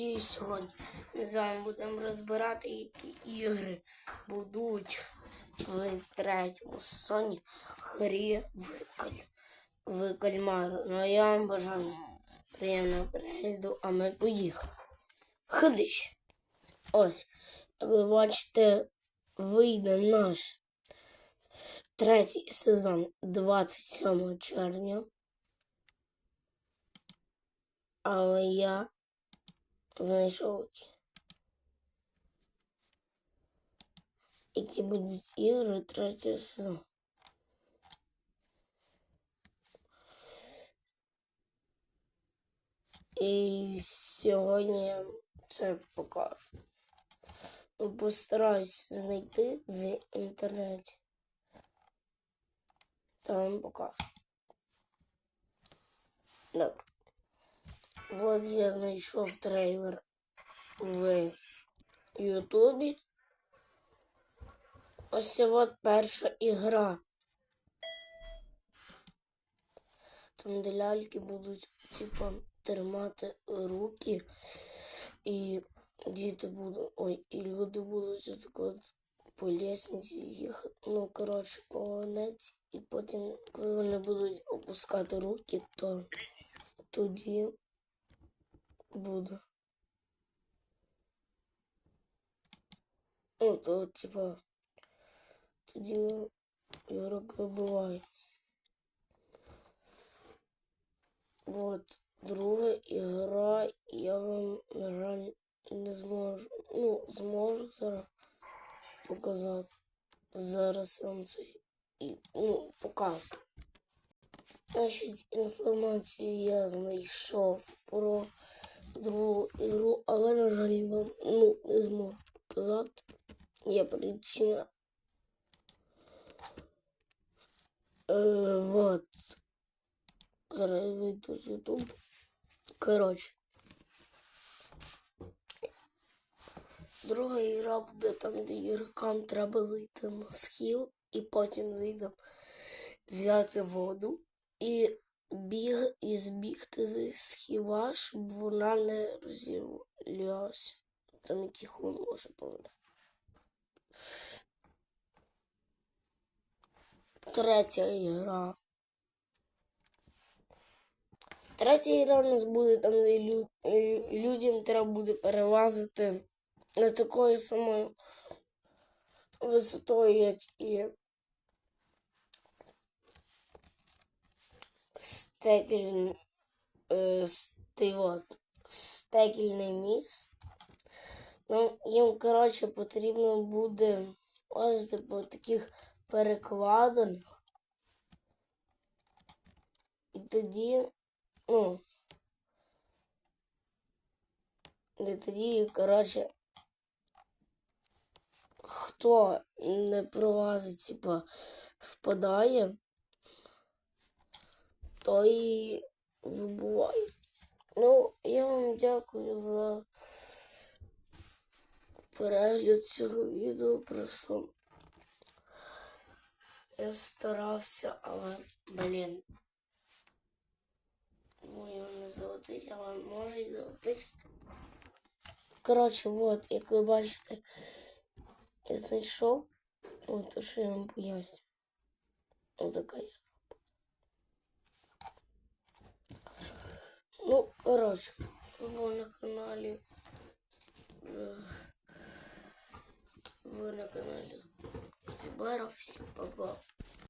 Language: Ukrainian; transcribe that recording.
І сьогодні ми з вами будемо розбирати, які ігри будуть в третьому сезоні Грі в, каль... кальмару. Ну а я вам бажаю приємного перегляду, а ми поїхали. Ходиш. Ось, ви бачите, вийде наш третій сезон 27 червня. Але я знайшов які будуть ігри третього сезону. І сьогодні я це покажу. Ну, Постараюсь знайти в інтернеті. Там покажу. Добре. Вот я знайшов трейлер в Ютубі. Ось це от перша ігра. Там де ляльки будуть, типа, тримати руки. І діти будуть. Ой, і люди будуть отак от по лісниці їхати. Ну, коротше, по вагонеці. І потім, коли вони будуть опускати руки, то тоді буде. Ну, то, типа, тоді ігрок вибиває. Вот, друга ігра, я вам, на жаль, не зможу. Ну, зможу зараз показати. Зараз я вам це і, ну, покажу. Значить, інформацію я знайшов про другу ігру, але, на жаль, вам ну, не зможу показати. Є причина. Е, вот. Зараз вийду з YouTube. Коротше. Друга ігра буде там, де ігрокам треба зайти на схил і потім зайдемо взяти воду і біг і збігти зі схила, щоб вона не розірвалася. Там який хун може померти. Третя ігра. Третя ігра у нас буде там, де лю... е, людям треба буде перелазити на такою самою висотою, як і стекель, е, сти, от, стекільний міст. Ну, їм, коротше, потрібно буде лазити по таких перекладинах. І тоді, ну, і тоді, коротше, хто не пролазить, типа, впадає, той вибуває. Ну, я вам дякую за перегляд цього відео. Просто я старався, але, блін. Його не золотить, але може і золотить. Коротше, вот, як ви бачите, я знайшов. От то, що я вам поясню. Ось така я. Ну, коротше, ви на каналі. Вы на каналі Калібера. Всім па-па.